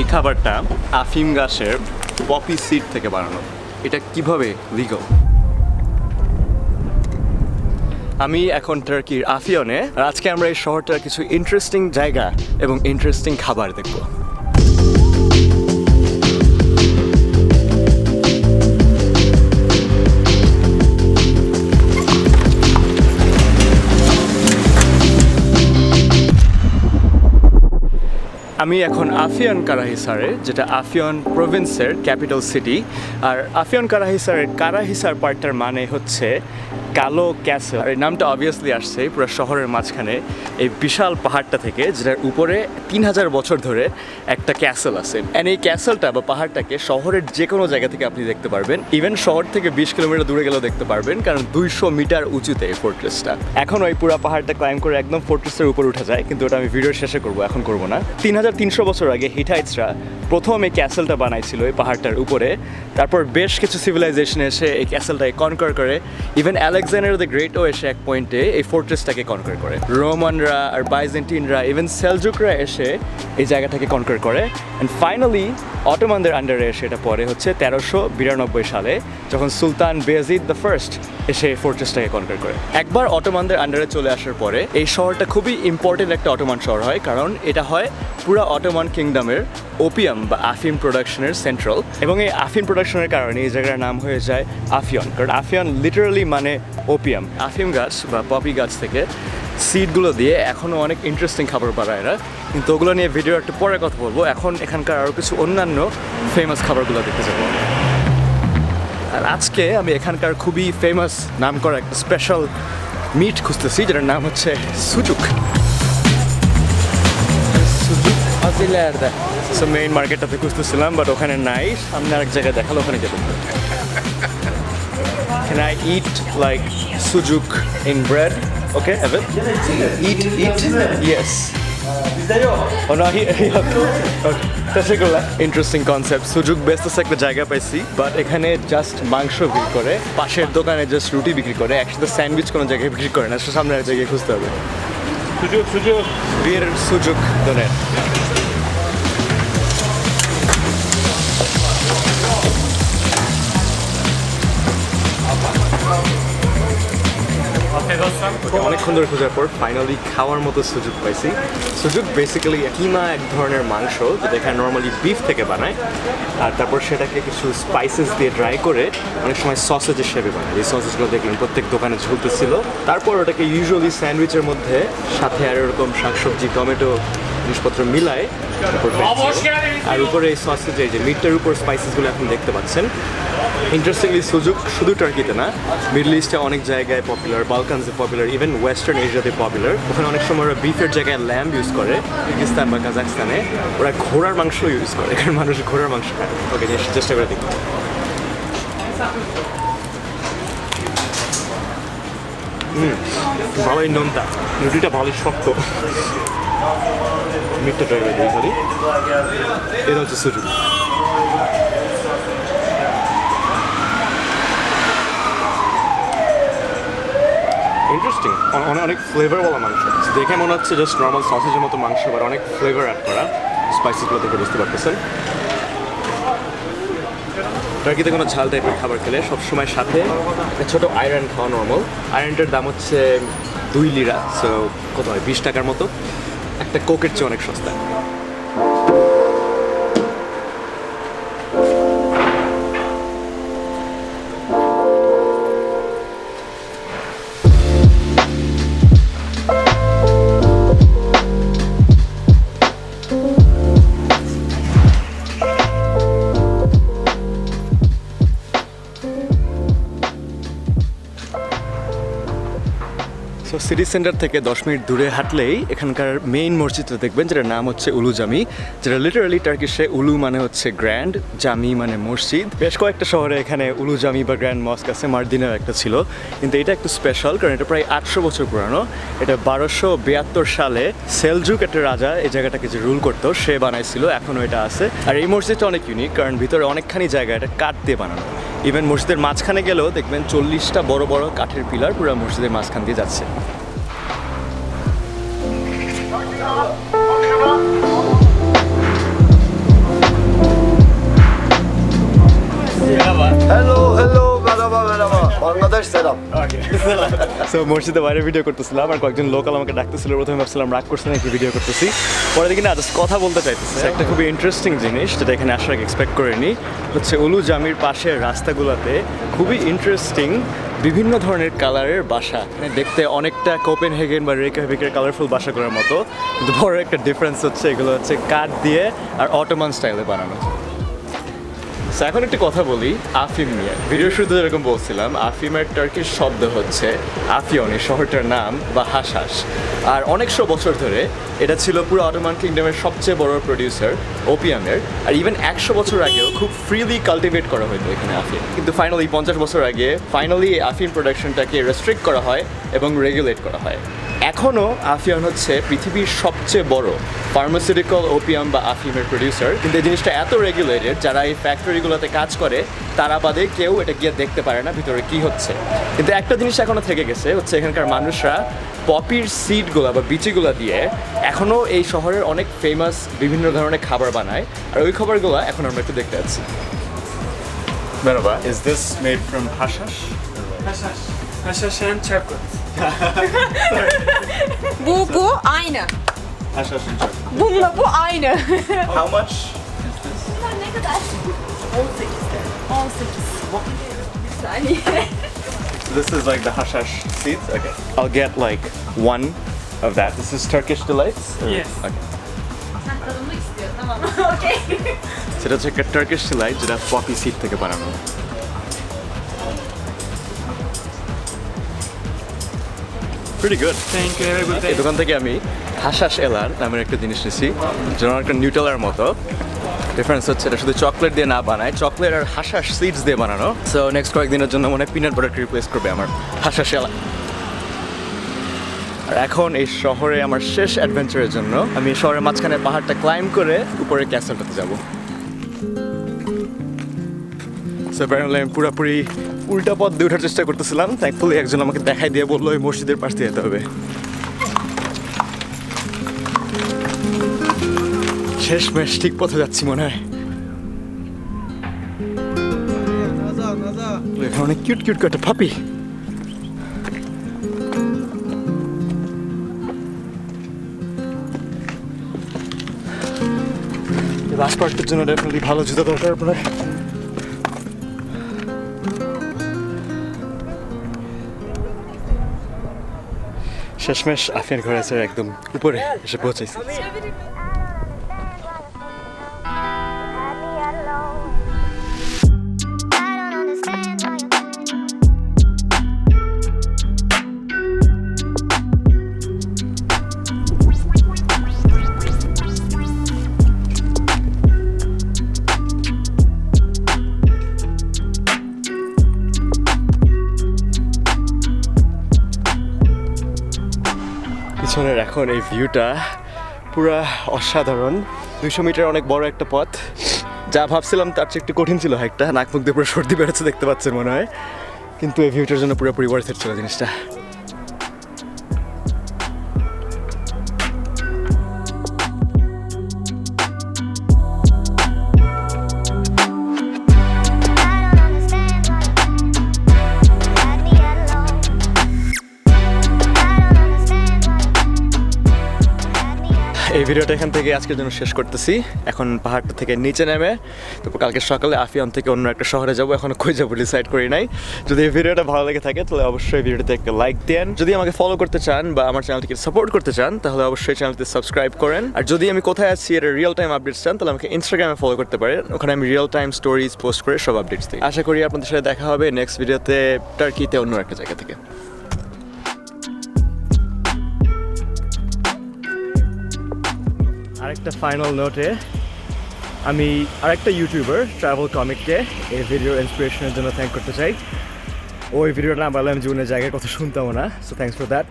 এই খাবারটা আফিম গাছের পপি সিড থেকে বানানো। এটা কীভাবে লিগো আমি এখন টার্কির আফিয়নে, আর আজকে আমরা এই শহরটার কিছু ইন্টারেস্টিং জায়গা এবং ইন্টারেস্টিং খাবার দেখব। আমি এখন আফিয়ান কারাহিসারে যেটা আফিয়ান প্রভিন্সের ক্যাপিটাল সিটি। আর আফিয়ান কারাহিসারের কারাহিসার পার্টটার মানে হচ্ছে কালো ক্যাসেল। আর এই নামটা অবভিয়াসলি আসছে পুরো শহরের মাঝখানে এই বিশাল পাহাড়টা থেকে যেটার উপরে তিন হাজার বছর ধরে একটা ক্যাসেল আছে। অ্যান্ড এই ক্যাসেলটা বা পাহাড়টাকে শহরের যে কোনো জায়গা থেকে আপনি দেখতে পারবেন। ইভেন শহর থেকে বিশ কিলোমিটার দূরে গেলেও দেখতে পারবেন কারণ দুইশো মিটার উঁচুতে এই ফোর্ট্রেসটা এখন ওই পুরো পাহাড়টা ক্লাইম করে একদম ফোর্ট্রেসের উপর উঠে যায় কিন্তু ওটা আমি ভিডিওর শেষে করব এখন করব না। তিন হাজার তিনশো বছর আগে হিটাইটসরা প্রথম এই ক্যাসেলটা বানাইছিল এই পাহাড়টার উপরে। তারপর বেশ কিছু সিভিলাইজেশন এসে এই ক্যাসেলটাকে কনকার করে। ইভেন আলেকজান্ডার দ্য গ্রেটও এসে এক পয়েন্টে এই ফোর্ট্রেসটাকে কনকার করে। রোমানরা আর বাইজেন্টিনরা ইভেন সেলজুকরা এসে এই জায়গাটাকে কনকার করে। অ্যান্ড ফাইনালি অটোমানদের আন্ডারে এসে এটা পরে হচ্ছে তেরোশো বিরানব্বই সালে, যখন সুলতান বেজিদ দ্য ফার্স্ট এসে এই ফোর্ট্রেসটাকে কনকার করে। একবার অটোমানদের আন্ডারে চলে আসার পরে এই শহরটা খুবই ইম্পর্টেন্ট একটা অটোমান শহর হয়, কারণ এটা হয় পুরো অটোমান কিংডমের ওপিয়াম বা আফিম প্রোডাকশনের সেন্ট্রাল এবং এই আফিম প্রোডাকশনের কারণে এই জায়গার নাম হয়ে যায় আফিয়ন কারণ আফিয়ন লিটারালি মানে ওপিয়াম আফিম গাছ বা পপি গাছ থেকে সিডগুলো দিয়ে এখনও অনেক ইন্টারেস্টিং খাবার বানায় এরা। কিন্তু ওগুলো নিয়ে ভিডিও একটু পরে কথা বলব। এখন এখানকার আরও কিছু অন্যান্য ফেমাস খাবারগুলো দেখতে যাব। আর আজকে আমি এখানকার খুবই ফেমাস নাম করা একটা স্পেশাল মিট খুঁজতেছি, যেটার নাম হচ্ছে সুজুক। আজিলার্দা সো মেইন মার্কেটটাতে খুঁজতেছিলাম বাট ওখানে নাই সামনে আরেক জায়গায় দেখাল ওখানে যেতে Can I eat like sujuk in bread? Okay, Evan? Eat, eat? Yes. Oh no, he, he okay. তেসেগুলা ইন্টারেস্টিং কনসেপ্ট সুযোগ বেসতেছে একটা জায়গা পাইছি বাট এখানে জাস্ট মাংস বিক্রি করে পাশের দোকানে জাস্ট রুটি বিক্রি করে একসাথে স্যান্ডউইচ কোনো জায়গায় বিক্রি করে না সামনে এক জায়গায় খুঁজতে হবে সুযোগ সুযোগ বিয়ের সুযোগ দোনের অনেকক্ষণ ধরে খোঁজার পর ফাইনালি খাওয়ার মতো সুযোগ পাইছি। সুযোগ বেসিক্যালি কিমা এক ধরনের মাংস যেটা এখানে নর্মালি বিফ থেকে বানায়। আর তারপর সেটাকে কিছু স্পাইসেস দিয়ে ড্রাই করে অনেক সময় সসেজ হিসেবে বানায়। এই সসেজগুলো দেখলেন প্রত্যেক দোকানে ঝুলতেছিল। তারপর ওটাকে ইউজুয়ালি স্যান্ডউইচের মধ্যে সাথে আর এরকম শাকসবজি, টমেটো জিনিসপত্র মিলায়। আর উপরে এই সসেজ এই যে মিটটার উপর স্পাইসেসগুলো এখন দেখতে পাচ্ছেন। ইন্টারেস্টিংলি সুযোগ শুধু টার্কিতে না মিডল ইস্টে অনেক জায়গায় পপুলার বালকানসে পপুলার ইভেন ওয়েস্টার্ন এশিয়াতে পপুলার ওখানে অনেক সময় ওরা বিফের জায়গায় ল্যাম্প ইউজ করে কিরগিস্তান বা কাজাকস্তানে ওরা ঘোড়ার মাংস ইউজ করে কারণ মানুষ ঘোড়ার মাংস খায়। ওকে চেষ্টা করে দেখি। ভালোই নোনতা। রুটিটা ভালোই শক্ত। মিটটা ট্রাই করে খালি। এটা হচ্ছে ইন্টারেস্টিং অনেক ফ্লেভারওয়ালা মাংস। দেখে মনে হচ্ছে জাস্ট নর্মাল সসেজের মতো মাংস বাট অনেক ফ্লেভার অ্যাড করা। স্পাইসিসগুলো দেখে বুঝতে পারতেছেন। টার্কিতে কোনো ঝাল টাইপের খাবার খেলে সবসময় সাথে একটা ছোটো আয়রন খাওয়া নর্মাল আয়রনটার দাম হচ্ছে দুই লিরা সো কত হয়? বিশ টাকার মতো। একটা কোকের চেয়ে অনেক সস্তা। সিটি সেন্টার থেকে দশ মিনিট দূরে হাঁটলেই এখানকার মেইন মসজিদটা দেখবেন, যেটার নাম হচ্ছে উলু জামি, যেটা লিটারালি টার্কিশে উলু মানে হচ্ছে গ্র্যান্ড জামি মানে মসজিদ। বেশ কয়েকটা শহরে এখানে উলু জামি বা গ্র্যান্ড মস্ক আছে, মার্দিনের একটা ছিল। কিন্তু এটা একটু স্পেশাল কারণ এটা প্রায় আটশো বছর পুরানো। এটা বারোশো বিয়াত্তর সালে সেলজুক একটা রাজা এই জায়গাটাকে যে রুল করতো, সে বানাইছিল, এখনও এটা আছে। আর এই মসজিদটা অনেক ইউনিক কারণ ভিতরে অনেকখানি জায়গা এটা কাঠ দিয়ে বানানো। ইভেন মসজিদের মাঝখানে গেলেও দেখবেন চল্লিশটা বড় বড় কাঠের পিলার পুরো মসজিদের মাঝখান দিয়ে যাচ্ছে। Hello hello merhaba merhaba. Bangladesh selam. So মসজিদে বাইরে ভিডিও করতেছিলাম আর কয়েকজন লোকাল আমাকে ডাকতেছিল প্রথমে ভাবছিলাম রাগ করছে নাকি ভিডিও করতেছি। পরে দেখি না জাস্ট কথা বলতে চাইতেছে। একটা খুবই ইন্টারেস্টিং জিনিস যেটা এখানে আসার আগে এক্সপেক্ট করিনি হচ্ছে উলু জামির পাশের রাস্তাগুলোতে খুবই ইন্টারেস্টিং বিভিন্ন ধরনের কালারের বাসা। মানে দেখতে অনেকটা কোপেন হেগেন বা রেকা রেকাভিকের কালারফুল বাসা করার মতো কিন্তু বড় একটা ডিফারেন্স হচ্ছে এগুলো হচ্ছে কাঠ দিয়ে আর অটোমান স্টাইলে বানানো। এখন একটি কথা বলি, আফিম নিয়ে। ভিডিও শুরুতে যেরকম বলছিলাম, আফিমের টার্কির শব্দ হচ্ছে আফিয়ন, শহরটার নাম বা হাসাস। আর অনেকশো বছর ধরে এটা ছিল পুরো অটোমান কিংডমের সবচেয়ে বড় প্রডিউসার ওপিয়ামের আর ইভেন একশো বছর আগেও খুব ফ্রিলি কালটিভেট করা হতো এখানে আফিম কিন্তু ফাইনালি পঞ্চাশ বছর আগে ফাইনালি আফিম প্রোডাকশনটাকে রেস্ট্রিক্ট করা হয় এবং রেগুলেট করা হয়। এখনও আফিয়ান হচ্ছে পৃথিবীর সবচেয়ে বড় ফার্মাসিউটিক্যাল ওপিয়াম বা আফিমের প্রডিউসার কিন্তু এই জিনিসটা এত রেগুলেটেড যারা এই ফ্যাক্টরিগুলোতে কাজ করে তারা বাদে কেউ এটা গিয়ে দেখতে পারে না ভিতরে কি হচ্ছে কিন্তু একটা জিনিস এখনও থেকে গেছে হচ্ছে এখানকার মানুষরা পপির সিডগুলো বা বিচিগুলো দিয়ে এখনও এই শহরের অনেক ফেমাস বিভিন্ন ধরনের খাবার বানায় আর ওই খাবারগুলো এখন আমরা একটু দেখতে পাচ্ছি Merhaba, is this made from hashash? Haşhaş. Haşhaş and chocolate. Bu bu aynı. Hashash and chocolate. Bununla bu aynı. How much? ne kadar? 18'de. 18. Bir saniye. This is like the hashash seeds. Okay. I'll get like one of that. This is Turkish delights. or- Yes. Okay. Tadımlık istiyor tamam. Okey. সেটা হচ্ছে একটা Turkish Deloitte যেটা poppy seed থেকে বানানো Pretty good. Thank you. Have a good এই day. দোকান থেকে আমি হাসাস এলার নামের একটা জিনিস নিছি যেন একটা নিউটেলার মতো ডিফারেন্স হচ্ছে এটা শুধু চকলেট দিয়ে না বানায়। চকলেট আর হাসাস সিডস দিয়ে বানানো। সো নেক্সট কয়েকদিনের জন্য মনে হয় পিনাট বাটারকে রিপ্লেস করবে আমার হাসাস এলা আর এখন এই শহরে আমার শেষ অ্যাডভেঞ্চারের জন্য আমি শহরের মাঝখানে পাহাড়টা ক্লাইম করে উপরে ক্যাসেলটাতে যাব। সো আমি পুরোপুরি উল্টা পথ দিয়ে ওঠার চেষ্টা করতেছিলাম। থ্যাঙ্কফুলি একজন আমাকে দেখাই দিয়ে বলল, ওই মসজিদের পাশ দিয়ে যেতে হবে। শেষ মেশ ঠিক পথে যাচ্ছি মনে হয়। অনেক কিউট কিউট পাপি লাস্ট পার্টের জন্য ডেফিনেটলি ভালো জুতা দরকার আপনার। শেষমেশ আফিয়ান ঘরে আছে, একদম উপরে এসে পৌঁছেছি এখন এই ভিউটা পুরা অসাধারণ। দুইশো মিটার অনেক বড় একটা পথ। যা ভাবছিলাম তার চেয়ে একটু কঠিন ছিল একটা নাক মুখ দিয়ে পুরো সর্দি বেড়েছে দেখতে পাচ্ছেন মনে হয়। কিন্তু এই ভিউটার জন্য পুরোপুরি ওয়ার্থ ছিল জিনিসটা। এই ভিডিওটা এখান থেকে আজকের জন্য শেষ করতেছি। এখন পাহাড়টা থেকে নিচে নেমে, তারপর কালকে সকালে আফিয়ান থেকে অন্য একটা শহরে যাব, এখন কই যাব ডিসাইড করি নাই। যদি এই ভিডিওটা ভালো লেগে থাকে, তাহলে অবশ্যই ভিডিওটাতে একটা লাইক দেন। যদি আমাকে ফলো করতে চান বা আমার চ্যানেলটিকে সাপোর্ট করতে চান, তাহলে অবশ্যই চ্যানেলটি সাবস্ক্রাইব করেন। আর যদি আমি কোথায় আছি এটা রিয়েল টাইম আপডেটস চান, তাহলে আমাকে ইনস্টাগ্রামে ফলো করতে পারেন। ওখানে আমি রিয়েল টাইম স্টোরিজ পোস্ট করে সব আপডেটস দিই। আশা করি আপনাদের সাথে দেখা হবে নেক্সট ভিডিওতে টার্কিতে অন্য একটা জায়গা থেকে। আরেকটা ফাইনাল নোটে আমি আরেকটা ইউটিউবার ট্রাভেল কমিককে এই ভিডিও ইন্সপিরেশনের জন্য থ্যাংক করতে চাই। ওই ভিডিওটা না পারলে আমি জীবনের জায়গায় কথা শুনতাম না সো থ্যাংকস ফর দ্যাট